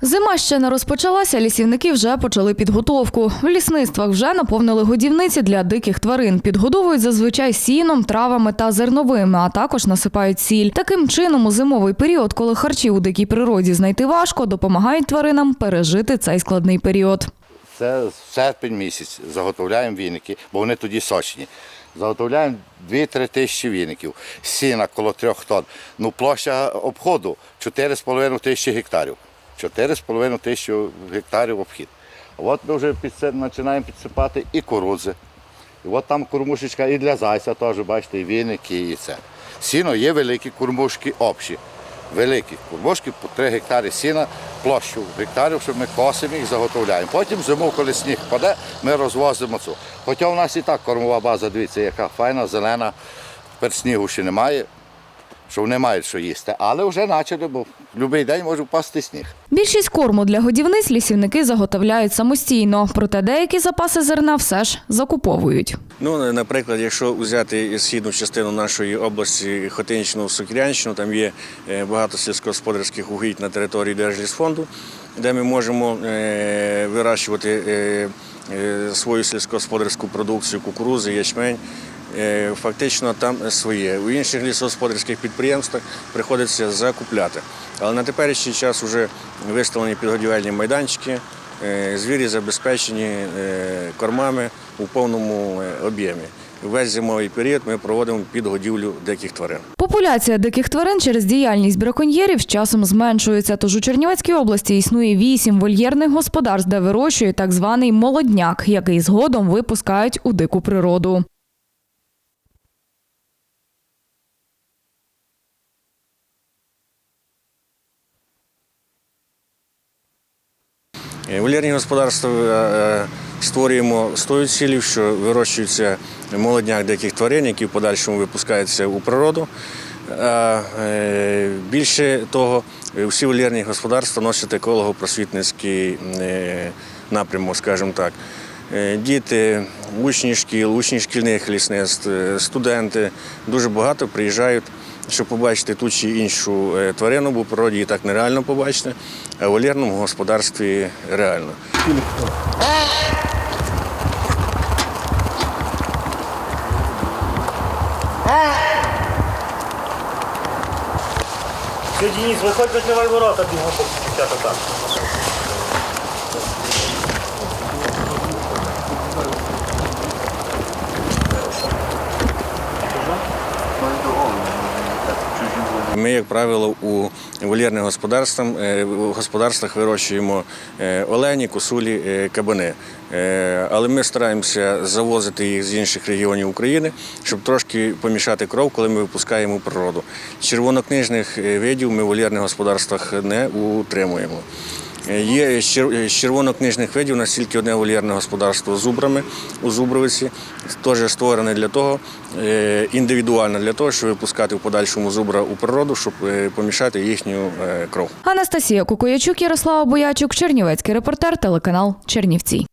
Зима ще не розпочалася, лісівники вже почали підготовку. В лісництвах вже наповнили годівниці для диких тварин. Підгодовують зазвичай сіном, травами та зерновими, а також насипають сіль. Таким чином, у зимовий період, коли харчі у дикій природі знайти важко, допомагають тваринам пережити цей складний період. Це серпень місяць. Заготовляємо віники, бо вони тоді сочні. Заготовляємо 2-3 тисячі віників. Сіна коло трьох тонн. Ну, площа обходу 4,5 тисячі гектарів. 4,5 тисячі гектарів обхід. От ми вже починаємо підсипати і кукурудзи. І от там кормушечка і для зайця теж, бачите, і віники, і це. Сіно є великі кормушки общі. Великі кормушки по 3 гектари сіна, площу гектарів, щоб ми косимо їх, заготовляємо. Потім зиму, коли сніг паде, ми розвозимо цю. Хоча у нас і так кормова база, дивіться, яка файна, зелена, тепер снігу ще немає, що вони мають що їсти. Але вже почали, бо в будь-який день може впасти сніг. Більшість корму для годівниць лісівники заготовляють самостійно, проте деякі запаси зерна все ж закуповують. Ну, наприклад, якщо взяти східну частину нашої області, Хотинщину, Сокірянщину, там є е, багато сільськогосподарських угідь на території Держлісфонду, де ми можемо е, вирощувати е, свою сільськогосподарську продукцію, кукурузи, ячмень. Е, Фактично там своє. У інших лісогосподарських підприємствах приходиться закупляти. Але на теперішній час вже виставлені підгодівельні майданчики, Е, Звірі забезпечені е, кормами у повному об'ємі. Весь зимовий період ми проводимо підгодівлю диких тварин. Популяція диких тварин через діяльність браконьєрів з часом зменшується. Тож у Чернівецькій області існує вісім вольєрних господарств, де вирощують так званий молодняк, який згодом випускають у дику природу. Вольєрні господарства е, е, створюємо з тою цілею, що вирощується молодняк диких тварин, які в подальшому випускаються у природу. Е, Більше того, всі вольєрні господарства носять еколого-просвітницький напрямок, скажімо так. Діти, учні шкіл, учні шкільних лісництв, студенти дуже багато приїжджають, щоб побачити ту чи іншу е, тварину, бо в природі її так нереально побачити, а в вольєрному господарстві реально. Денис, виходь, закривай ворота, бігом так. Ми, як правило, у вольєрних господарствах, е, господарствах вирощуємо е, олені, косулі, е, кабани. Але ми стараємося завозити їх з інших регіонів України, щоб трошки помішати кров, коли ми випускаємо природу. Червонокнижних видів ми в вольєрних господарствах не утримуємо. Е, Є чер- з червонокнижних видів у нас тільки одне вольєрне господарство зубрами у Зубровиці, теж створене для того, е, індивідуально для того, щоб випускати в подальшому зубра у природу, щоб е, помішати їхню е, кров. Анастасія Кукоячук, Ярослава Боячук, Чернівецький репортер, телеканал Чернівці.